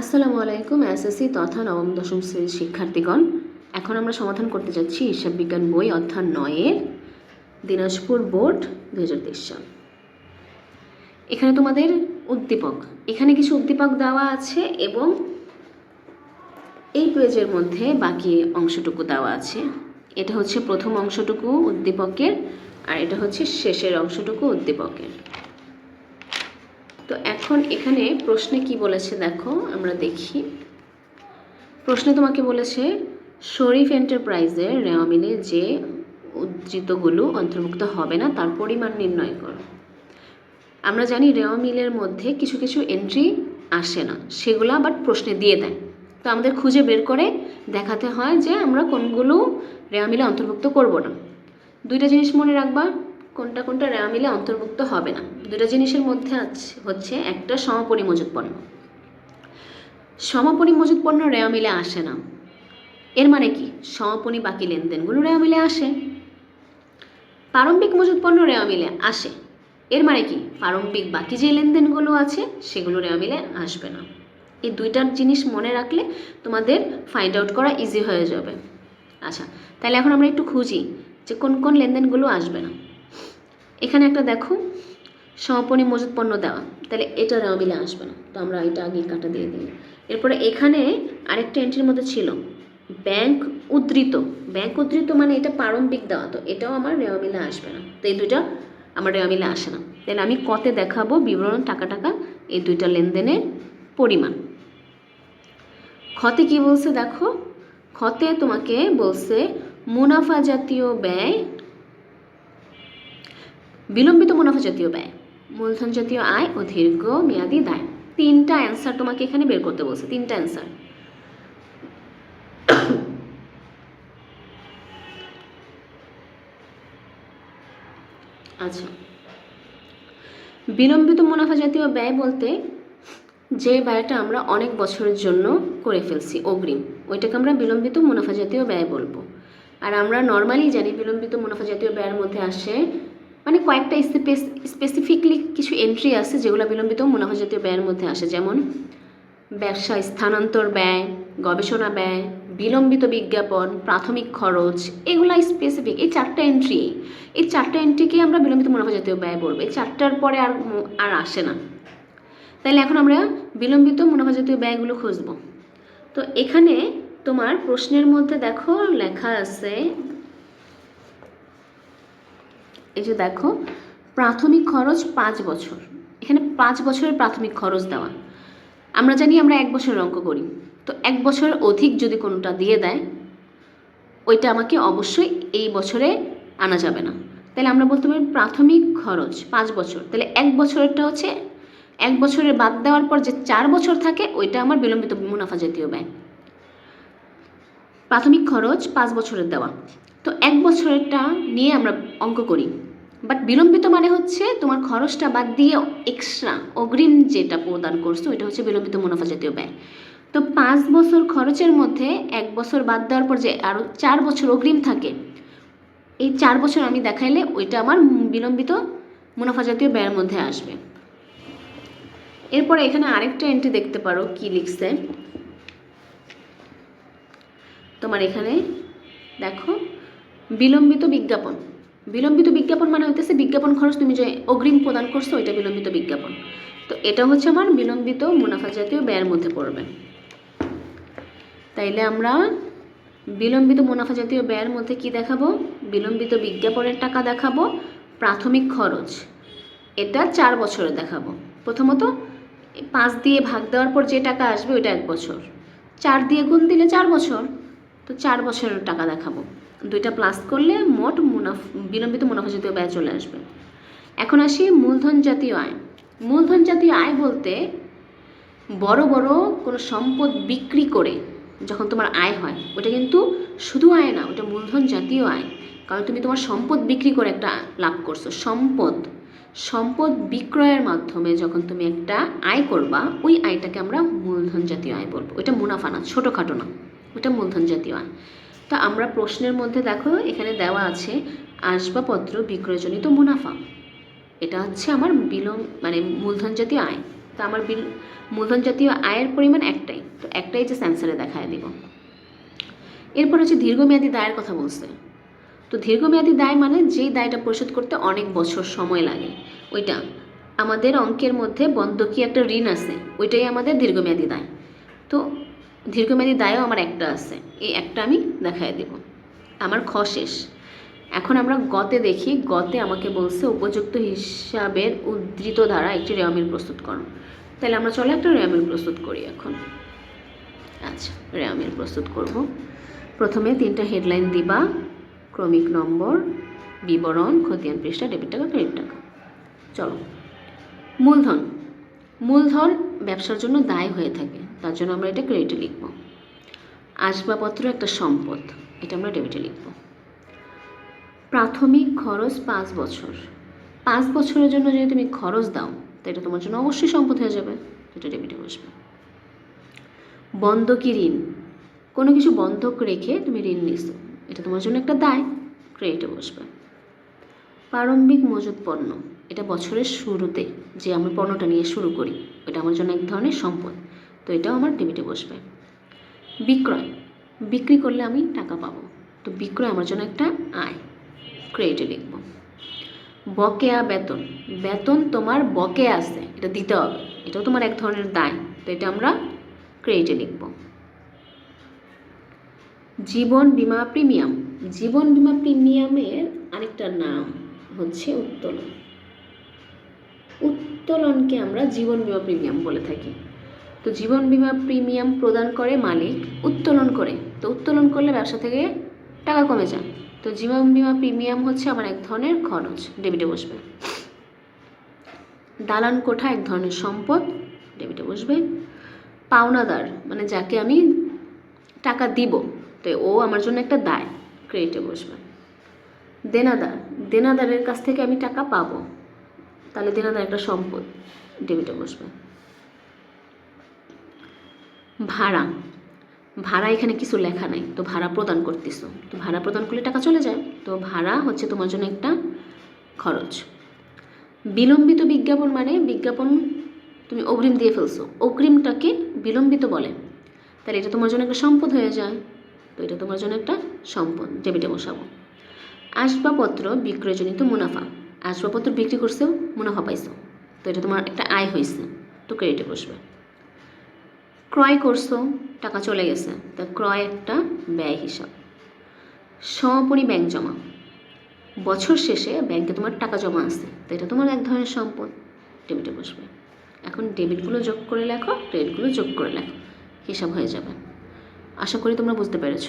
আসসালামু আলাইকুম, এসএসসি তথা নবম দশম শ্রেণির শিক্ষার্থীগণ। এখন আমরা সমাধান করতে যাচ্ছি হিসাব বিজ্ঞান বই অর্থাৎ নয়ের দিনাজপুর বোর্ড দু হাজার তেইশ সাল। এখানে তোমাদের উদ্দীপক। এখানে কিছু উদ্দীপক দেওয়া আছে এবং এই পেজের মধ্যে বাকি অংশটুকু দেওয়া আছে। এটা হচ্ছে প্রথম অংশটুকু উদ্দীপকের আর এটা হচ্ছে শেষের অংশটুকু উদ্দীপকের। তো এখন এখানে প্রশ্নে কি বলেছে দেখো, আমরা দেখি। প্রশ্নে তোমাকে বলেছে, শরীফ এন্টারপ্রাইজের রেওয়ামিলে যে উদ্ধৃতগুলো অন্তর্ভুক্ত হবে না, তার পরিমাণ নির্ণয় করো। আমরা জানি রেওয়া মিলের মধ্যে কিছু কিছু এন্ট্রি আসে না, সেগুলো আবার প্রশ্নে দিয়ে দেয়। তো আমাদের খুঁজে বের করে দেখাতে হয় যে আমরা কোনগুলো রেওয়া মিলে অন্তর্ভুক্ত করব না। দুইটা জিনিস মনে রাখবা কোনটা কোনটা মিলে অন্তর্ভুক্ত হবে না। দুটো জিনিসের মধ্যে আছে হচ্ছে একটা সমাপরি মজুত পণ্য। সমাপরি মজুত পণ্য মিলে আসে না। এর মানে কি? সমাপনী বাকি লেনদেনগুলো মিলে আসে। প্রারম্ভিক মজুত পণ্য মিলে আসে। এর মানে কি? প্রারম্ভিক বাকি যে লেনদেনগুলো আছে, সেগুলো মিলে আসবে না। এই দুইটার জিনিস মনে রাখলে তোমাদের ফাইন্ড আউট করা ইজি হয়ে যাবে। আচ্ছা তাহলে এখন আমরা একটু খুঁজি যে কোন কোন লেনদেনগুলো আসবে না। এখানে একটা দেখো, সমাপনী মজুত পণ্য দেওয়া। তাহলে এটা মিলে আসবে না। তো আমরা এটা আগে কাটা দিয়ে দিই এরপরে এখানে আরেকটা এন্ট্রির মধ্যে ছিল ব্যাংক উদ্ধৃত। ব্যাংক উদ্ধৃত মানে এটা প্রারম্ভিক দেওয়া, তো এটাও আমার মিলে আসবে না। তো এই দুইটা আমার মিলে আসে না। তাহলে আমি কতে দেখাবো বিবরণ, টাকা টাকা, এই দুইটা লেনদেনের পরিমাণ। ক্ষতে কি বলছে দেখো? ক্ষতে তোমাকে বলছে, মুনাফা জাতীয় ব্যয় বিলম্বিত মুনাফা জাতীয় ব্যয়, মূলধন জাতীয় আয় ও দীর্ঘ মেয়াদি দায়। তিনটা অ্যান্সার তোমাকে এখানে বের করতে বলছে, তিনটা অ্যান্সার আচ্ছা। বিলম্বিত মুনাফা জাতীয় ব্যয় বলতে যে ব্যয়টা আমরা অনেক বছরের জন্য করে ফেলছি, অগ্রিম, ওইটাকে আমরা বিলম্বিত মুনাফা জাতীয় ব্যয় বলব। আর আমরা নর্মালি জানি বিলম্বিত মুনাফা জাতীয় ব্যয়ের মধ্যে আসে মানে কয়েকটা স্পেসিফিকলি কিছু এন্ট্রি আছে যেগুলো বিলম্বিত মুনাফা জাতীয় ব্যয়ের মধ্যে আসে। যেমন ব্যবসা স্থানান্তর ব্যয়, গবেষণা ব্যয়, বিলম্বিত বিজ্ঞাপন, প্রাথমিক খরচ, এগুলা স্পেসিফিক এই চারটা এন্ট্রি এই চারটা এন্ট্রিকে আমরা বিলম্বিত মুনাফা জাতীয় ব্যয় বলব। এই চারটার পরে আর আর আসে না। তাহলে এখন আমরা বিলম্বিত মুনাফা জাতীয় ব্যয়গুলো খুঁজব। তো এখানে তোমার প্রশ্নের মধ্যে দেখো লেখা আছে এই যে দেখো, প্রাথমিক খরচ পাঁচ বছর। এখানে পাঁচ বছরের প্রাথমিক খরচ দেওয়া। আমরা জানি আমরা এক বছরের অঙ্ক করি। তো এক বছরের অধিক যদি কোনোটা দিয়ে দেয়, ওইটা আমাকে অবশ্যই এই বছরে আনা যাবে না। তাহলে আমরা বলতে পারি প্রাথমিক খরচ পাঁচ বছর। তাহলে এক বছরেরটা হচ্ছে, এক বছরের বাদ দেওয়ার পর যে চার বছর থাকে, ওইটা আমার বিলম্বিত মুনাফা জাতীয় ব্যয়। প্রাথমিক খরচ পাঁচ বছরের দেওয়া। তো এক বছরেরটা নিয়ে আমরা অঙ্ক করি। বাট বিলম্বিত মানে হচ্ছে তোমার খরচটা বাদ দিয়ে এক্সট্রা অগ্রিম যেটা প্রদান করছ ওইটা হচ্ছে বিলম্বিত মুনাফা জাতীয় ব্যয়। তো পাঁচ বছর খরচের মধ্যে এক বছর বাদ দেওয়ার পর যে আরও চার বছর অগ্রিম থাকে, এই চার বছর আমি দেখাইলে ওইটা আমার বিলম্বিত মুনাফা জাতীয় ব্যয়ের মধ্যে আসবে। এরপরে এখানে আরেকটা এন্ট্রি দেখতে পারো কি লিখছে। তোমার এখানে দেখো বিলম্বিত বিজ্ঞাপন। বিলম্বিত বিজ্ঞাপন মানে হইতেছে বিজ্ঞাপন খরচ তুমি যে অগ্রিম প্রদান করছ, ওইটা বিলম্বিত বিজ্ঞাপন। তো এটা হচ্ছে আমার বিলম্বিত মুনাফা জাতীয় ব্যয়ের মধ্যে পড়বে। তাইলে আমরা বিলম্বিত মুনাফা জাতীয় ব্যয়ের মধ্যে কি দেখাবো? বিলম্বিত বিজ্ঞাপনের টাকা দেখাবো, প্রাথমিক খরচ। এটা চার বছরে দেখাবো। প্রথমত, পাঁচ দিয়ে ভাগ দেওয়ার পর যে টাকা আসবে, ওইটা এক বছর। চার দিয়ে গুণ দিলে চার বছর। তো চার বছরের টাকা দেখাবো। দুইটা প্লাস করলে মোট মুনাফা, বিলম্বিত মুনাফা জাতীয় ব্যয় চলে আসবে। এখন আসি মূলধন জাতীয় আয়। মূলধন জাতীয় আয় বলতে বড় বড় কোনো সম্পদ বিক্রি করে যখন তোমার আয় হয়, ওটা কিন্তু শুধু আয় না, ওটা মূলধন জাতীয় আয়। কারণ তুমি তোমার সম্পদ বিক্রি করে একটা লাভ করছ। সম্পদ সম্পদ বিক্রয়ের মাধ্যমে যখন তুমি একটা আয় করবা, ওই আয়টাকে আমরা মূলধন জাতীয় আয় বলব। ওইটা মুনাফা না, ছোটোখাটো না। ওটা মূলধন জাতীয় আয়। তো আমরা প্রশ্নের মধ্যে দেখো, এখানে দেওয়া আছে, আসবাবপত্র বিক্রয়জনিত মুনাফা। এটা হচ্ছে আমার বিলম মানে মূলধন জাতীয় আয়। তো আমার বিল, মূলধন জাতীয় আয়ের পরিমাণ একটাই। তো একটাই যে স্যান্সারে দেখায় দিব। এরপর হচ্ছে দীর্ঘমেয়াদী দায়ের কথা বলছে। তো দীর্ঘমেয়াদী দায় মানে যেই দায়টা পরিশোধ করতে অনেক বছর সময় লাগে। ওইটা আমাদের অঙ্কের মধ্যে বন্ধকি একটা ঋণ আছে, ওইটাই আমাদের দীর্ঘমেয়াদী দায়। তো দীর্ঘমেয়াদী দায়ও আমার একটা আছে। এই একটা আমি দেখাই দেব। আমার খ শেষ। এখন আমরা গতে দেখি, গতে আমাকে বলছে উপযুক্ত হিসাবের উদ্ধৃত দ্বারা একটি রেয়ামিল প্রস্তুত করো। তাহলে আমরা চলো একটা রেয়ামিল প্রস্তুত করি এখন। আচ্ছা রেয়ামিল প্রস্তুত করব। প্রথমে তিনটা হেডলাইন দিবা, ক্রমিক নম্বর, বিবরণ, খতিয়ান পৃষ্ঠা, ডেবিট টাকা, ক্রেডিট টাকা। চলো। মূলধন। মূলধন ব্যবসার জন্য দায় হয়ে থাকে, তার জন্য আমরা এটা ক্রেডিটে লিখব। আসবাবপত্র একটা সম্পদ, এটা আমরা ডেবিটে লিখব। প্রাথমিক খরচ পাঁচ বছর। পাঁচ বছরের জন্য যদি তুমি খরচ দাও, তো এটা তোমার জন্য অবশ্যই সম্পদ হয়ে যাবে, এটা ডেবিটে বসবে। বন্ধকি ঋণ। কোনো কিছু বন্ধক রেখে তুমি ঋণ নিছো, এটা তোমার জন্য একটা দায় ক্রেডিটে বসবে। প্রারম্ভিক মজুত পণ্য। এটা বছরের শুরুতে যে আমি পণ্যটা নিয়ে শুরু করি, এটা আমার জন্য এক ধরনের সম্পদ। তো এটাও আমার ডেবিটে বসবে। বিক্রয়। বিক্রি করলে আমি টাকা পাবো। তো বিক্রয় আমার জন্য একটা আয়। ক্রেডিটে লিখব। বকেয়া বেতন। বেতন তোমার বকেয়া আছে, এটা দিতে হবে। এটাও তোমার এক ধরনের দায়। তো এটা আমরা ক্রেডিটে লিখব। জীবন বিমা প্রিমিয়াম। জীবন বীমা প্রিমিয়ামের আরেকটা নাম হচ্ছে উত্তোলন। উত্তোলনকে আমরা জীবন বীমা প্রিমিয়াম বলে থাকি। তো জীবন বীমা প্রিমিয়াম প্রদান করে মালিক উত্তোলন করে। তো উত্তোলন করলে ব্যবসা থেকে টাকা কমে যায়। তো জীবন বীমা প্রিমিয়াম হচ্ছে আমার এক ধরনের খরচ, ডেবিটে বসবে। দালান কোঠা এক ধরনের সম্পদ, ডেবিটে বসবে। পাওনাদার মানে যাকে আমি টাকা দিব, তো ও আমার জন্য একটা দায়, ক্রেডিটে বসবে। দেনাদার, দেনাদারের কাছ থেকে আমি টাকা পাবো। তাহলে দেনাদার একটা সম্পদ। ডেবিটে বসবে। ভাড়া। ভাড়া এখানে কিছু লেখা নাই। তো ভাড়া প্রদান করতেছো। তো ভাড়া প্রদান করলে টাকা চলে যায়। তো ভাড়া হচ্ছে তোমার জন্য একটা খরচ। বিলম্বিত বিজ্ঞাপন মানে বিজ্ঞাপন তুমি অগ্রিম দিয়ে ফেলছো। অগ্রিমটাকে বিলম্বিত বলে। তাহলে এটা তোমার জন্য একটা সম্পদ হয়ে যায়। তো এটা তোমার জন্য একটা সম্পদ। ডেবিটে বসাবো। আসবাবপত্র বিক্রয়জনিত মুনাফা। আসবাবপত্র বিক্রি করছেও মুনাফা পাইছো। তো এটা তোমার একটা আয় হয়েছে তো ক্রেডিটে বসবে। ক্রয় করছ, টাকা চলে গেছে, তা ক্রয় একটা ব্যয় হিসাব। সমাপনী ব্যাংক জমা। বছর শেষে ব্যাংকে তোমার টাকা জমা আছে, তো এটা তোমার এক ধরনের সম্পদ ডেবিটে বসবে। এখন ডেবিটগুলো যোগ করে লেখো ক্রেডিটগুলো যোগ করে লেখো, হিসাব হয়ে যাবে। আশা করি তোমরা বুঝতে পেরেছ।